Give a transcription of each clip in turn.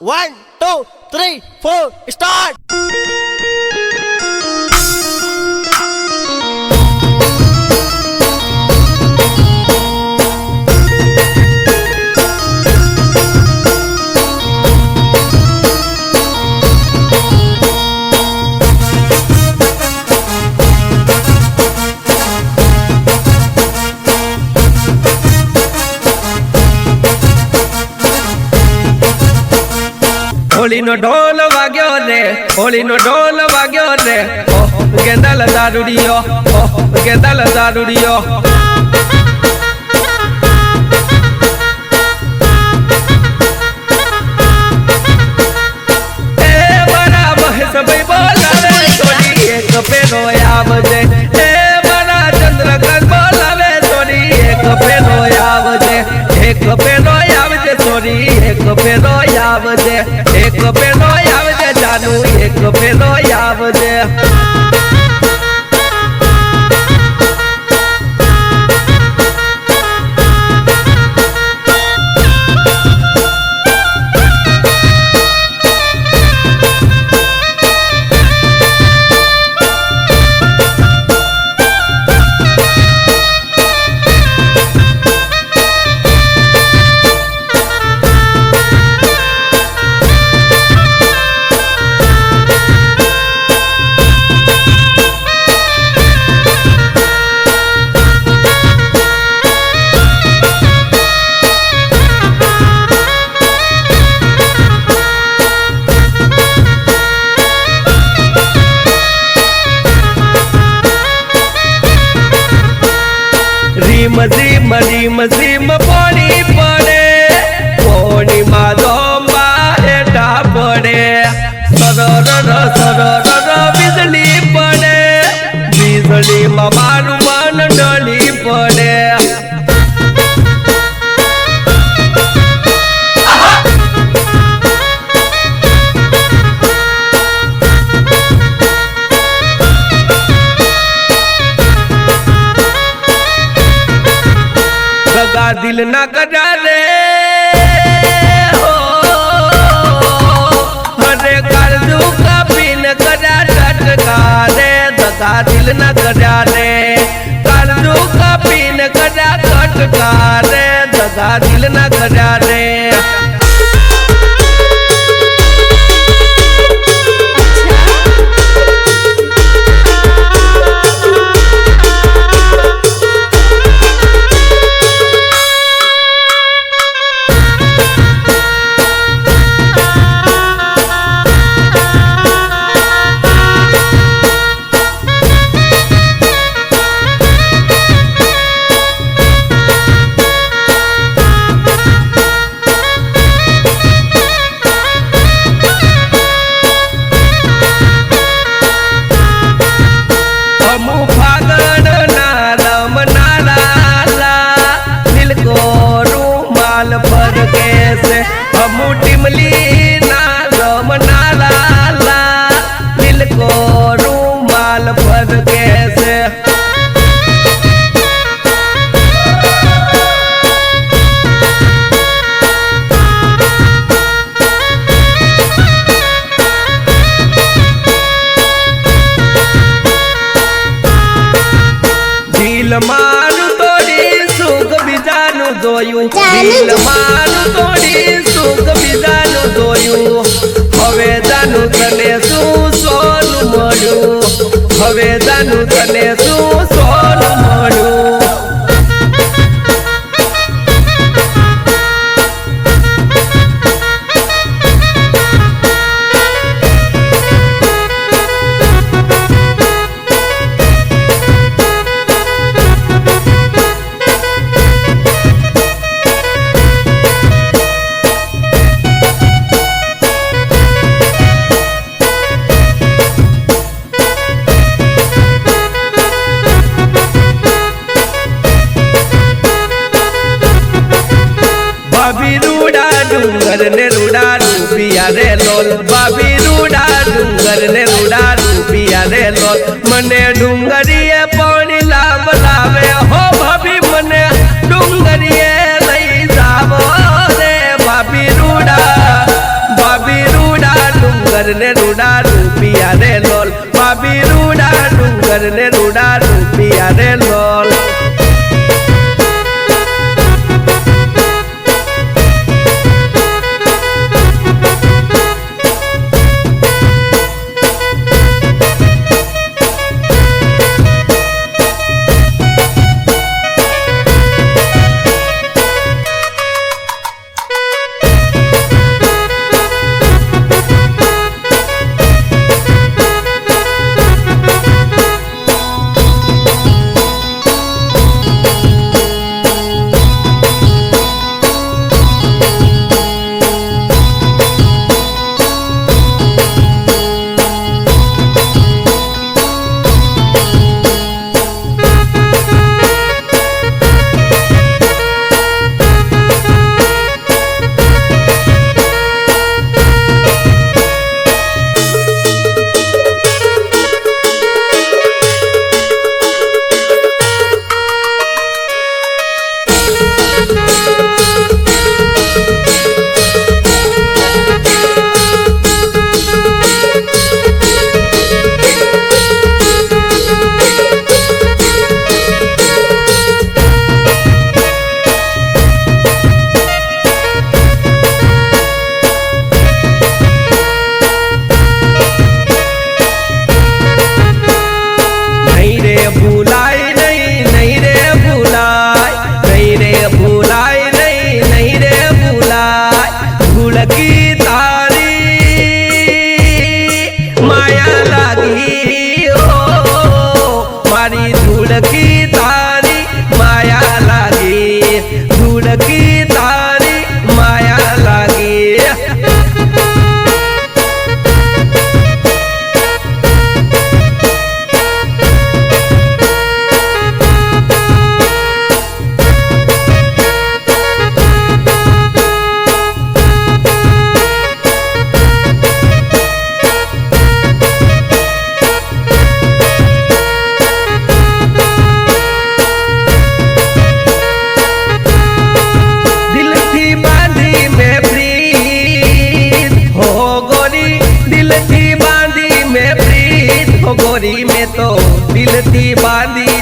One, two, three, four, start! હોળીનો ઢોલ વાગ્યો રે હોળીનો ઢોલ વાગ્યો રે. ગેંદાલ દારૂડિયો ગેંદાલ દારૂડિયો દિલ ના કરા રે હરે કાળજુ કાપીને કરા ટટકા રે દગા દિલ ના કરા રે કાળજુ કાપીને કરા ટટકા રે દગા દિલ ના કરા રે દિલ મારું તોડી, સુખ બીજાનું જોયું. હવે જાનું તને શું સોનું મળ્યું? હવે જાનું તને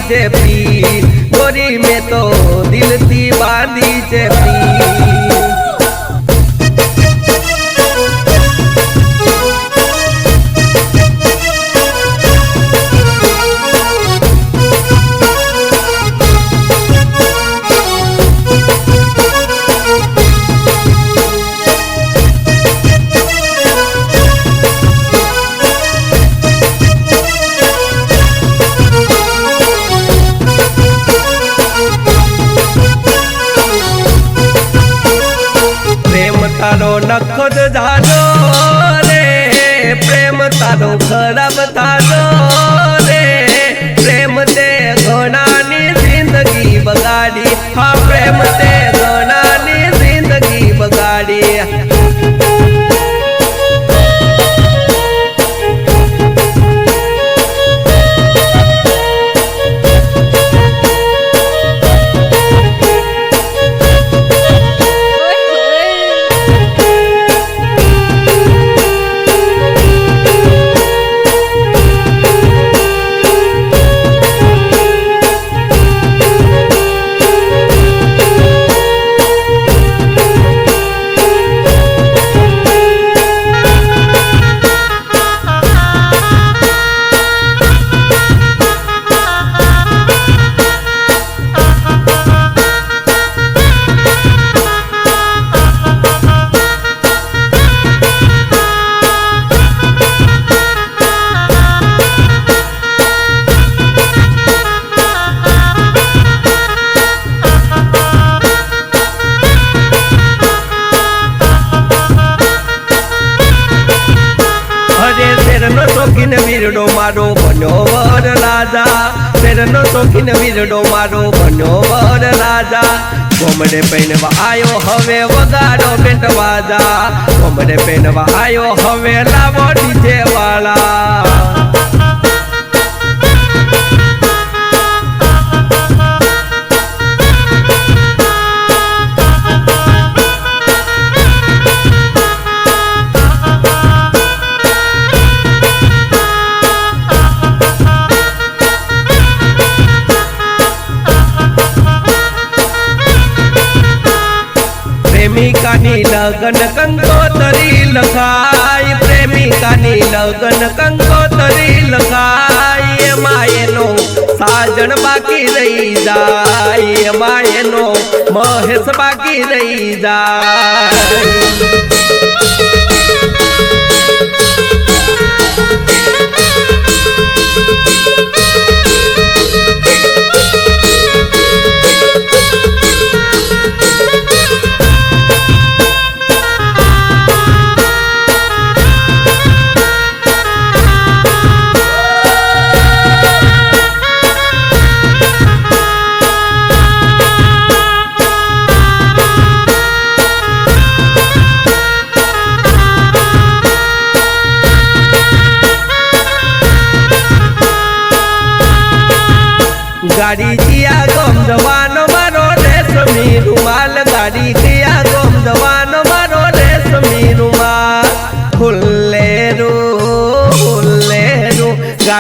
છે પ્રીત ગોરી મેં તો દિલથી બાંધી છે પ્રીત જાજો રે, પ્રેમ તારો ખરાબ થાજો રે. પ્રેમ તે ઘણાની જિંદગી બગાડી, હા, પ્રેમ તે શોખીન મારો બન્યો વર રાજા. કોમડે પહેરવા આયો હવે વગાડો પેટ વાજા. કોમડે પહેરવા આયો હવે લાવો ડીજે વાળા. લગન કંકોતરી લખાય, પ્રેમિકાની લગન કંકોતરી લખાય એમાં એનો સાજણ બાકી રહી જાય એમાં એનો મહેશ બાકી રહી જાય.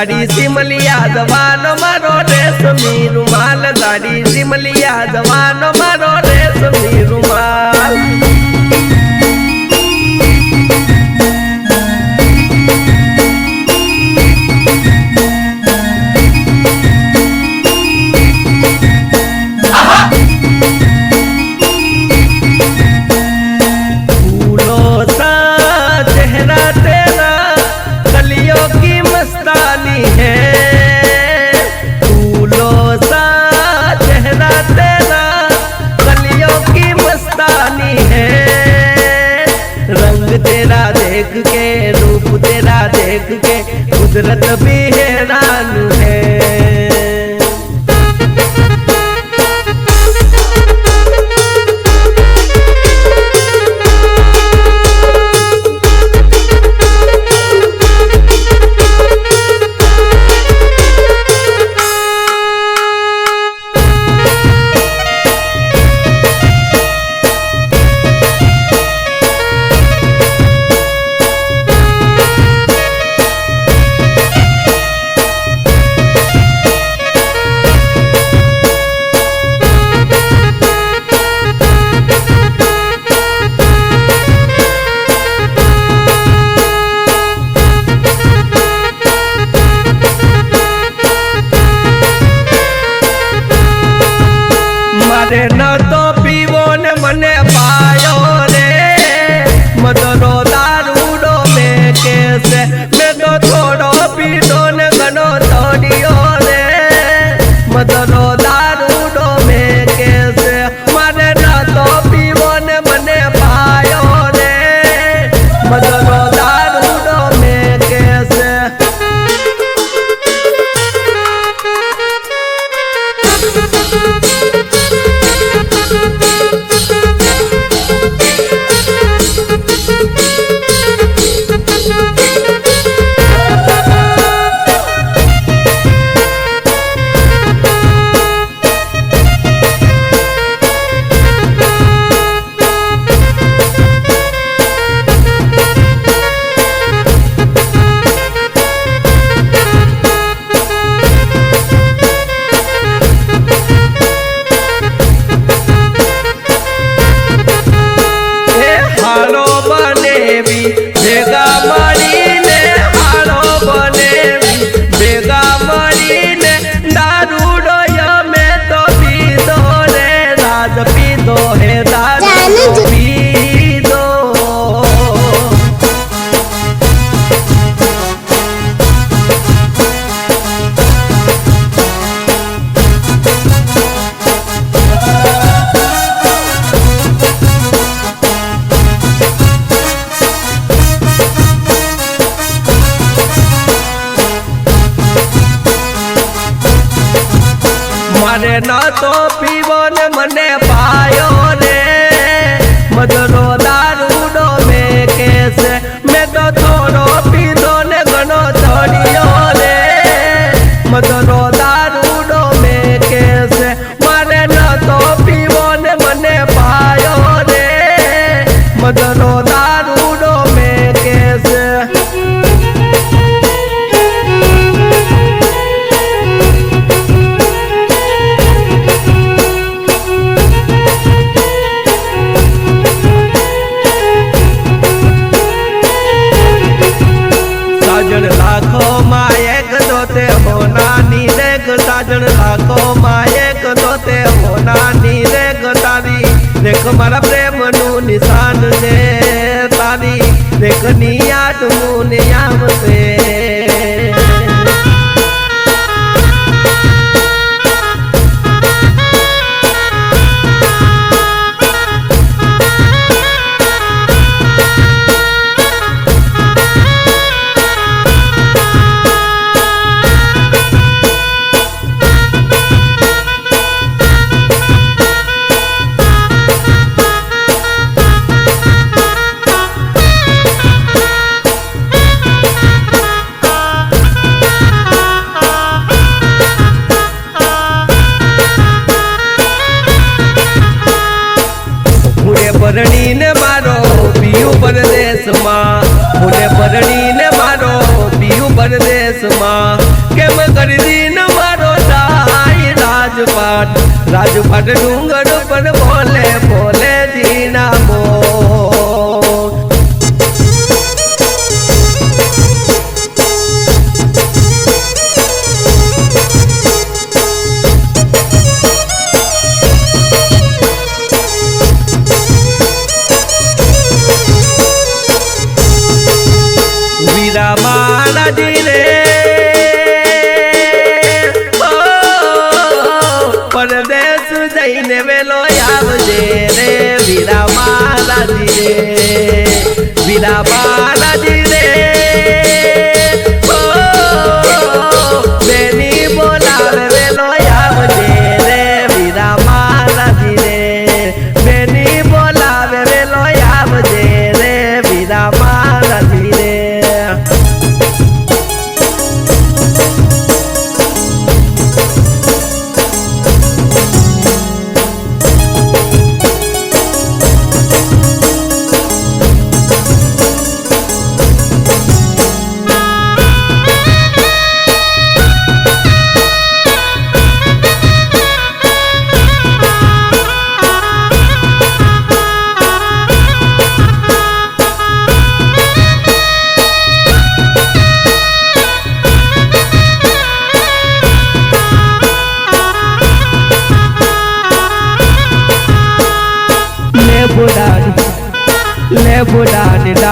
ગાડી સિમલિયા જવાનો મારો રેશમી રૂમાલ ગાડી સિમલિયા જવાનો મારો રેશમી રૂમાલ तेरा देख के रूप तेरा देख के कुदरत भी हैरान है રેખની યાદ ને આવશે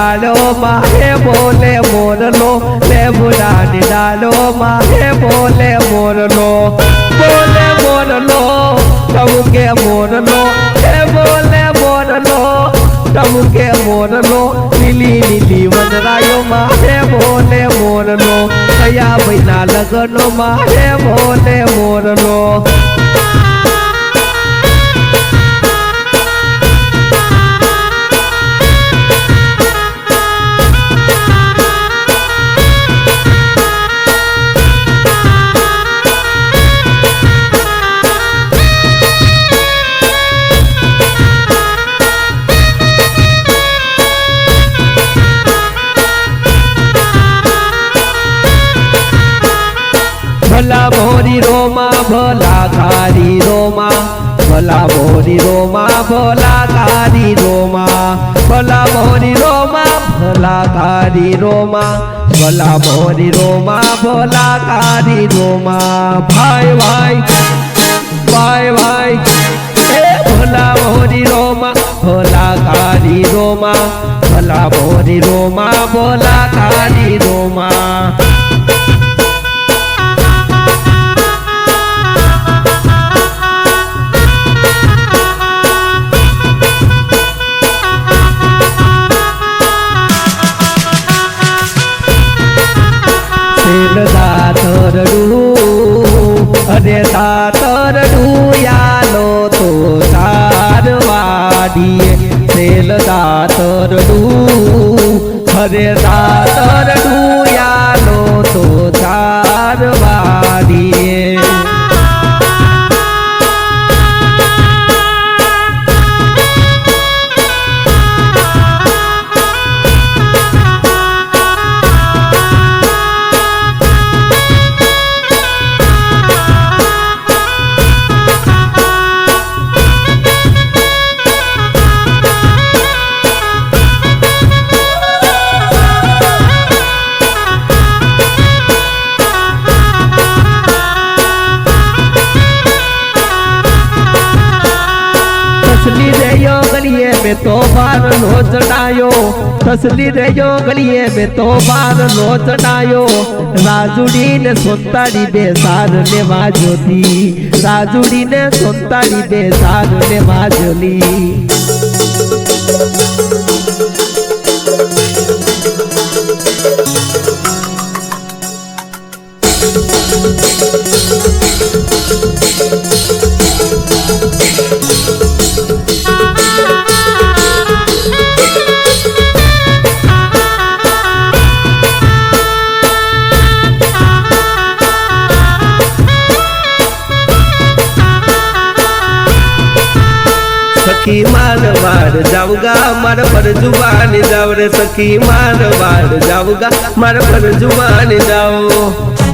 ડાળોમાં હે બોલે મોરલો લેબુડાની ડાળોમાં હે બોલે મોરલો બોલે મોરલો ટમકે મોરલો હે બોલે મોરલો ટમકે મોરલો લીલી લીલી વનરાયોમાં હે બોલે મોરલો કયા મહિના લગ્નોમાં હે બોલે મોરલો ભલા ખારી રોમા ભલા મોરી રોમા ભલા ખારી રોમા ભલા મોરી રોમા ભલા ખારી રોમા ભલા મોરી રોમા ભલા ખારી રોમા. ભાઈ ભાઈ ભાઈ ભાઈ હે ભલા મોરી રોમા ભલા ખારી રોમા ભલા મોરી રોમા ભલા ખારી રોમા. દાતરડું ચડાયો તસલી રેજો ગલીએ બે તો બાર નો ચડાયો રાજુડી ને સોતાડી બે સાર લેવા જોતી રાજુડી ને સોતાડી બે સાર લેવા જોલી Thank સખી જુબાન સખી માર સખી જાવગા માર પર જુવાન જાઓ.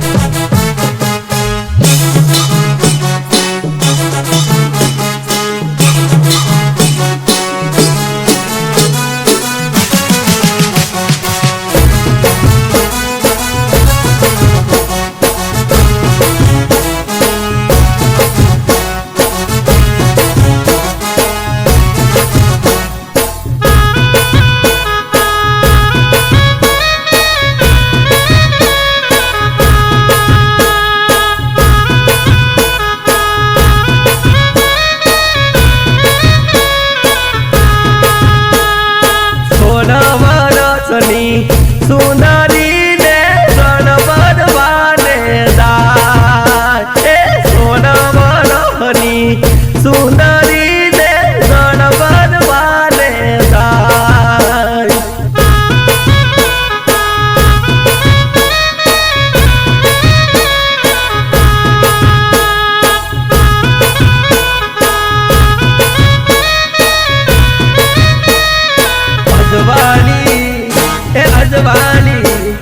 અજવાણી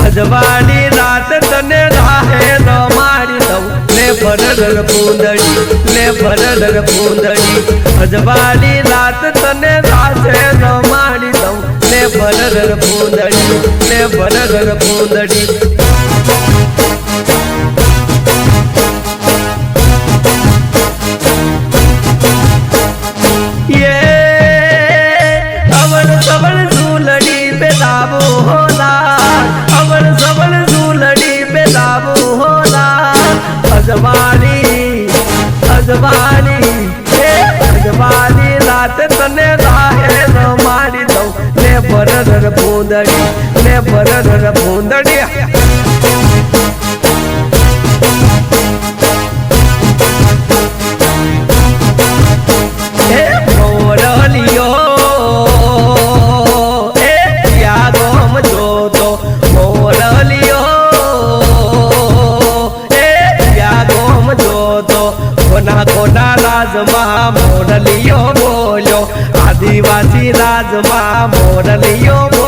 અજવાણી રાત તને રાહે ન મારી દઉં લે ભરડર પૂંદડી લે ભરડર પૂંદડી અજવાણી રાત તને રાહે ન મારી દઉં લે ભરડર પૂંદડી લે ભરડર પૂંદડી ભરર ભૂંદડી ને ભરર રાજમાં મોરલિયો